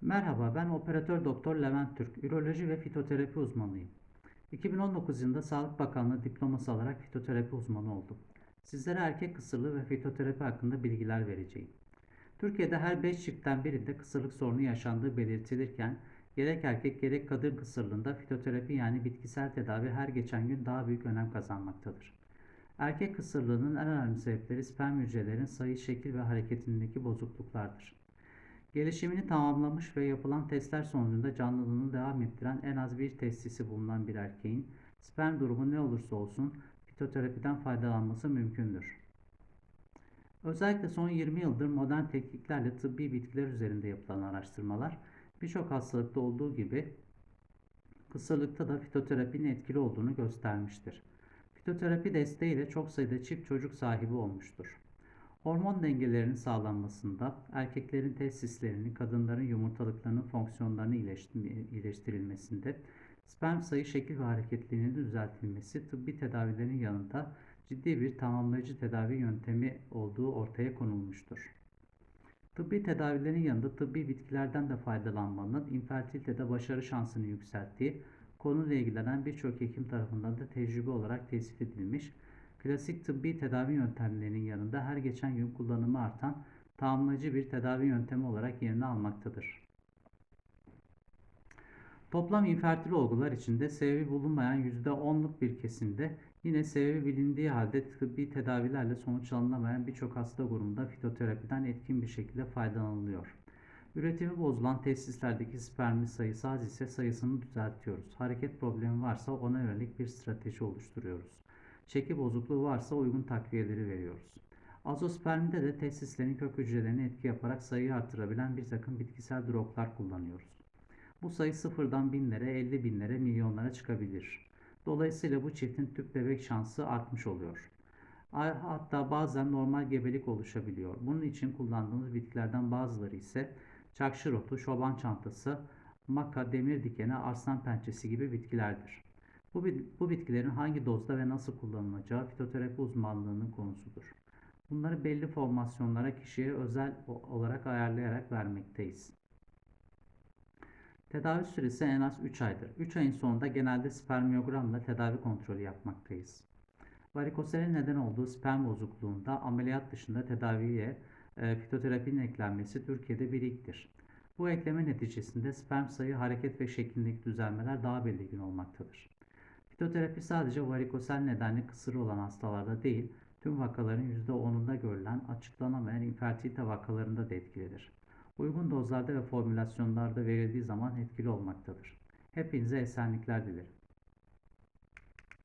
Merhaba, ben operatör doktor Levent Türk, üroloji ve fitoterapi uzmanıyım. 2019 yılında Sağlık Bakanlığı diploması alarak fitoterapi uzmanı oldum. Sizlere erkek kısırlığı ve fitoterapi hakkında bilgiler vereceğim. Türkiye'de her 5 çiftten birinde kısırlık sorunu yaşandığı belirtilirken, gerek erkek gerek kadın kısırlığında fitoterapi yani bitkisel tedavi her geçen gün daha büyük önem kazanmaktadır. Erkek kısırlığının en önemli sebepleri sperm hücrelerin sayı, şekil ve hareketindeki bozukluklardır. Gelişimini tamamlamış ve yapılan testler sonucunda canlılığını devam ettiren en az bir testisi bulunan bir erkeğin sperm durumu ne olursa olsun fitoterapiden faydalanması mümkündür. Özellikle son 20 yıldır modern tekniklerle tıbbi bitkiler üzerinde yapılan araştırmalar birçok hastalıkta olduğu gibi kısırlıkta da fitoterapinin etkili olduğunu göstermiştir. Fitoterapi desteğiyle çok sayıda çift çocuk sahibi olmuştur. Hormon dengelerinin sağlanmasında, erkeklerin testislerinin, kadınların yumurtalıklarının fonksiyonlarını iyileştirilmesinde, sperm sayı, şekil ve hareketliliğinin düzeltilmesi tıbbi tedavilerin yanında ciddi bir tamamlayıcı tedavi yöntemi olduğu ortaya konulmuştur. Tıbbi tedavilerin yanında tıbbi bitkilerden de faydalanmanın infertilitede başarı şansını yükselttiği konuyla ilgilenen birçok hekim tarafından da tecrübe olarak tespit edilmiş klasik tıbbi tedavi yöntemlerinin yanında her geçen gün kullanımı artan tamamlayıcı bir tedavi yöntemi olarak yerini almaktadır. Toplam infertil olgular içinde sebebi bulunmayan %10'luk bir kesimde yine sebebi bilindiği halde tıbbi tedavilerle sonuç alınamayan birçok hasta grubunda fitoterapiden etkin bir şekilde faydalanılıyor. Üretimi bozulan tesislerdeki spermi sayısı az ise sayısını düzeltiyoruz. Hareket problemi varsa ona yönelik bir strateji oluşturuyoruz. Çeki bozukluğu varsa uygun takviyeleri veriyoruz. Azospermide de testislerin kök hücrelerine etki yaparak sayıyı artırabilen bir takım bitkisel droplar kullanıyoruz. Bu sayı sıfırdan binlere, 50 binlere, milyonlara çıkabilir. Dolayısıyla bu çiftin tüp bebek şansı artmış oluyor. Hatta bazen normal gebelik oluşabiliyor. Bunun için kullandığımız bitkilerden bazıları ise çakşır otu, çoban çantası, maka, demir dikeni, arslan pençesi gibi bitkilerdir. Bu, bu bitkilerin hangi dozda ve nasıl kullanılacağı fitoterapi uzmanlığının konusudur. Bunları belli formasyonlara kişiye özel olarak ayarlayarak vermekteyiz. Tedavi süresi en az 3 aydır. 3 ayın sonunda genelde spermiyogramla tedavi kontrolü yapmaktayız. Varikoselin neden olduğu sperm bozukluğunda ameliyat dışında tedaviye e, fitoterapinin eklenmesi Türkiye'de bir ilktir. Bu ekleme neticesinde sperm sayı, hareket ve şeklindeki düzelmeler daha belirgin olmaktadır. Fitoterapi sadece varikosel nedenli kısırı olan hastalarda değil, tüm vakaların %10'unda görülen açıklanamayan infertilite vakalarında da etkilidir. Uygun dozlarda ve formülasyonlarda verildiği zaman etkili olmaktadır. Hepinize esenlikler dilerim.